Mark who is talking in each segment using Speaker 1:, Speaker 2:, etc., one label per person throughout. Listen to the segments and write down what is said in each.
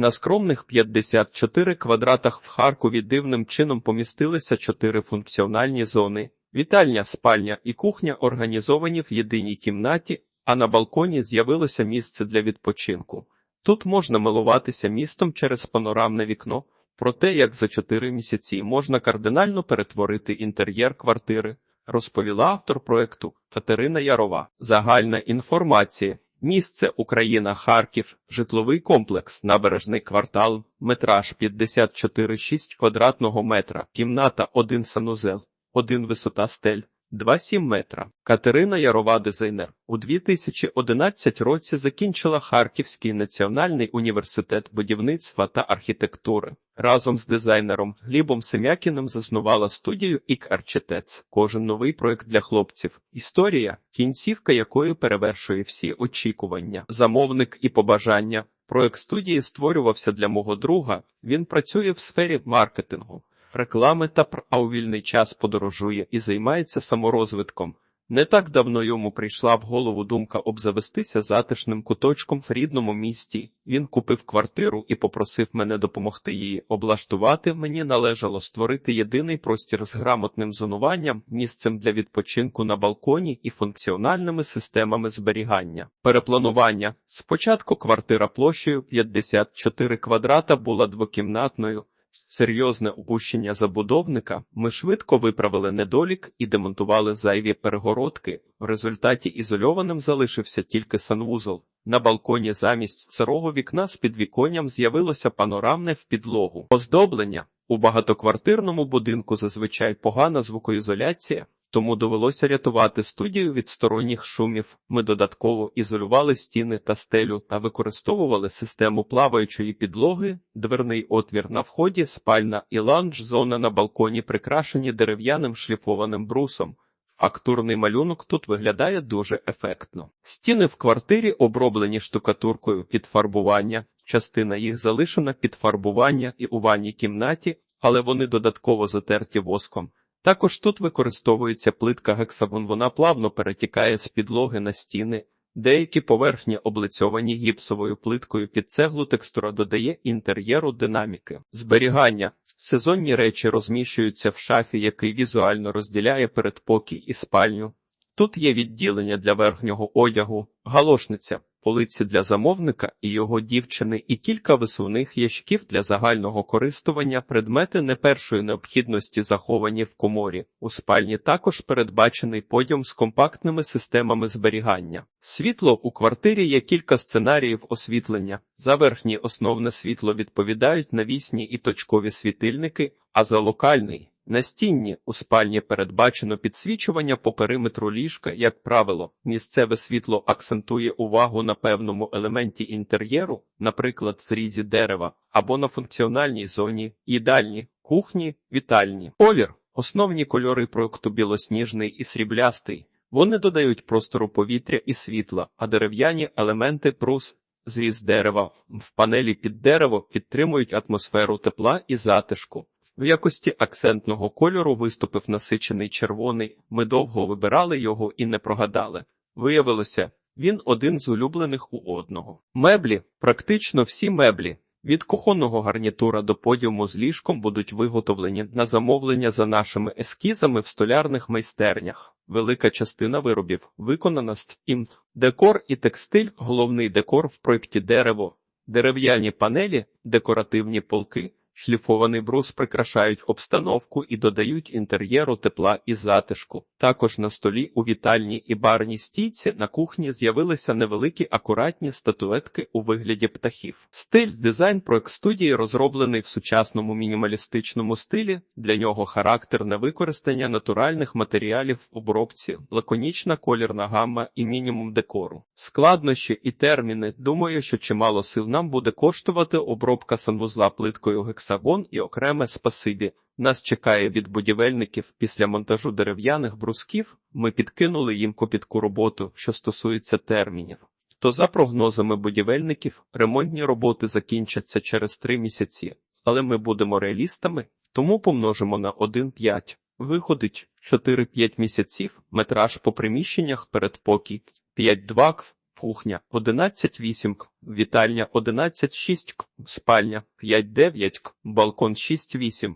Speaker 1: На скромних 54 квадратах в Харкові дивним чином помістилися чотири функціональні зони. Вітальня, спальня і кухня організовані в єдиній кімнаті, а на балконі з'явилося місце для відпочинку. Тут можна милуватися містом через панорамне вікно, про те, як за чотири місяці можна кардинально перетворити інтер'єр квартири, розповіла автор проекту Катерина Ярова. Загальна інформація. Місце Україна, Харків, житловий комплекс, набережний квартал, метраж 54,6 квадратного метра, кімната 1 санузел, 1 висота стель, 2,7 метра. Катерина Ярова, дизайнер, у 2011 році закінчила Харківський національний університет будівництва та архітектури. Разом з дизайнером Глібом Семякіним заснувала студію «Ік Арчитец». Кожен новий проект для хлопців. Історія, кінцівка якої перевершує всі очікування, замовник і побажання. Проект студії створювався для мого друга. Він працює в сфері маркетингу, реклами та пр, а у вільний час подорожує і займається саморозвитком. Не так давно йому прийшла в голову думка обзавестися затишним куточком в рідному місті. Він купив квартиру і попросив мене допомогти її облаштувати. Мені належало створити єдиний простір з грамотним зонуванням, місцем для відпочинку на балконі і функціональними системами зберігання. Перепланування спочатку квартира площею 54 квадрата була двокімнатною. Серйозне упущення забудовника, ми швидко виправили недолік і демонтували зайві перегородки. В результаті ізольованим залишився тільки санвузол. На балконі замість сирого вікна з підвіконням з'явилося панорамне в підлогу. Оздоблення у багатоквартирному будинку зазвичай погана звукоізоляція, тому довелося рятувати студію від сторонніх шумів. Ми додатково ізолювали стіни та стелю та використовували систему плаваючої підлоги, дверний отвір на вході, спальна і ланж, зона на балконі прикрашені дерев'яним шліфованим брусом. Актурний малюнок тут виглядає дуже ефектно. Стіни в квартирі оброблені штукатуркою під фарбування, частина їх залишена під фарбування і у ванній кімнаті, але вони додатково затерті воском. Також тут використовується плитка гексагон, вона плавно перетікає з підлоги на стіни. Деякі поверхні облицьовані гіпсовою плиткою під цеглу текстура додає інтер'єру динаміки. Зберігання. Сезонні речі розміщуються в шафі, який візуально розділяє передпокій і спальню. Тут є відділення для верхнього одягу, галошниця, полиці для замовника і його дівчини, і кілька висувних ящиків для загального користування, предмети не першої необхідності заховані в коморі. У спальні також передбачений подіум з компактними системами зберігання. Світло у квартирі є кілька сценаріїв освітлення. За верхнє основне світло відповідають навісні і точкові світильники, а за локальний. Настінні у спальні передбачено підсвічування по периметру ліжка, як правило, місцеве світло акцентує увагу на певному елементі інтер'єру, наприклад, зрізі дерева, або на функціональній зоні, їдальні, кухні, вітальні. Колір основні кольори проекту білосніжний і сріблястий. Вони додають простору повітря і світла, а дерев'яні елементи прус. Зріз дерева в панелі під дерево підтримують атмосферу тепла і затишку. В якості акцентного кольору виступив насичений червоний. Ми довго вибирали його і не прогадали. Виявилося, він один з улюблених у одного. Меблі, практично всі меблі, від кухонного гарнітура до подіуму з ліжком будуть виготовлені на замовлення за нашими ескізами в столярних майстернях. Велика частина виробів виконана з імт. Декор і текстиль, головний декор в проєкті дерево, дерев'яні панелі, декоративні полки. Шліфований брус прикрашають обстановку і додають інтер'єру тепла і затишку. Також на столі у вітальній і барній стійці на кухні з'явилися невеликі акуратні статуетки у вигляді птахів. Стиль дизайн проект студії розроблений в сучасному мінімалістичному стилі. Для нього характерне використання натуральних матеріалів в обробці, лаконічна колірна гамма і мінімум декору. Складнощі і терміни. Думаю, що чимало сил нам буде коштувати обробка санвузла плиткою гекса гексагон і окреме спасибі. Нас чекає від будівельників після монтажу дерев'яних брусків. Ми підкинули їм копітку роботу, що стосується термінів. То за прогнозами будівельників ремонтні роботи закінчаться через три місяці, але ми будемо реалістами, тому помножимо на 1,5. Виходить 4-5 місяців, метраж по приміщеннях передпокій 5-2 кв. Кухня 11.8 к, вітальня 11.6 к, спальня 5.9 к, балкон 6.8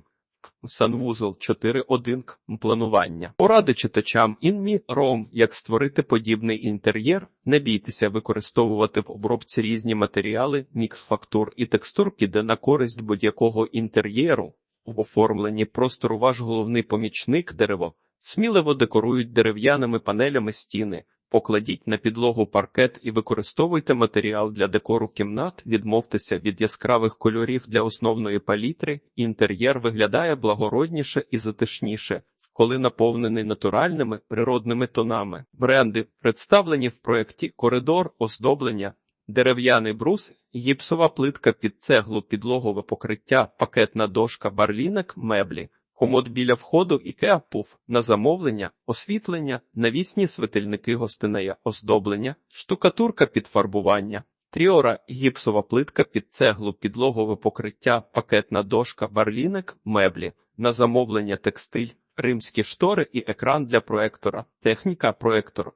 Speaker 1: Санвузол 4.1 к, планування. Поради читачам інмі ром, як створити подібний інтер'єр. Не бійтеся використовувати в обробці різні матеріали, мікс фактур і текстур піде на користь будь-якого інтер'єру. В оформленні простору ваш головний помічник дерево. Сміливо декорують дерев'яними панелями стіни. Покладіть на підлогу паркет і використовуйте матеріал для декору кімнат, відмовтеся від яскравих кольорів для основної палітри, інтер'єр виглядає благородніше і затишніше, коли наповнений натуральними природними тонами. Бренди представлені в проєкті коридор, оздоблення, дерев'яний брус, гіпсова плитка під цеглу, підлогове покриття, пакетна дошка, барлінок, меблі. Комод біля входу Ікеа Пуф на замовлення, освітлення, навісні светильники гостинея, оздоблення, штукатурка під фарбування, тріора, гіпсова плитка під цеглу, підлогове покриття, пакетна дошка, барлінок, меблі, на замовлення текстиль, римські штори і екран для проектора, техніка проектор.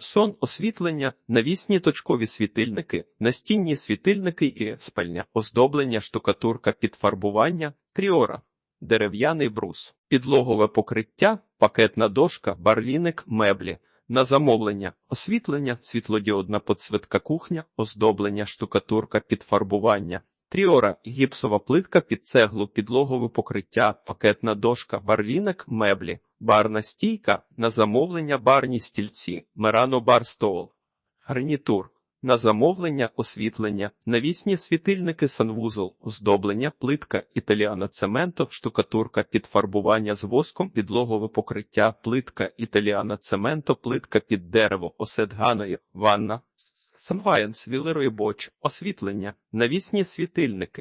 Speaker 1: Сон освітлення, навісні точкові світильники, настінні світильники і спальня, оздоблення, штукатурка під фарбування, тріора дерев'яний брус, підлогове покриття, пакетна дошка, барліник, меблі. На замовлення, освітлення, світлодіодна подсвітка кухня, оздоблення, штукатурка під фарбування, тріора, гіпсова плитка під цеглу, підлогове покриття, пакетна дошка, барліник, меблі, барна стійка, на замовлення барні стільці, мерано бар стол, гарнітур. На замовлення, освітлення, навісні світильники, санвузол, оздоблення, плитка, італіано цементо, штукатурка підфарбування з воском, підлогове покриття, плитка, італіано цементо, плитка під дерево, осет ганої, ванна, санваєнс, вілерої боч, освітлення, навісні світильники.